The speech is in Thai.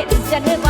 เห็นจะนึกว่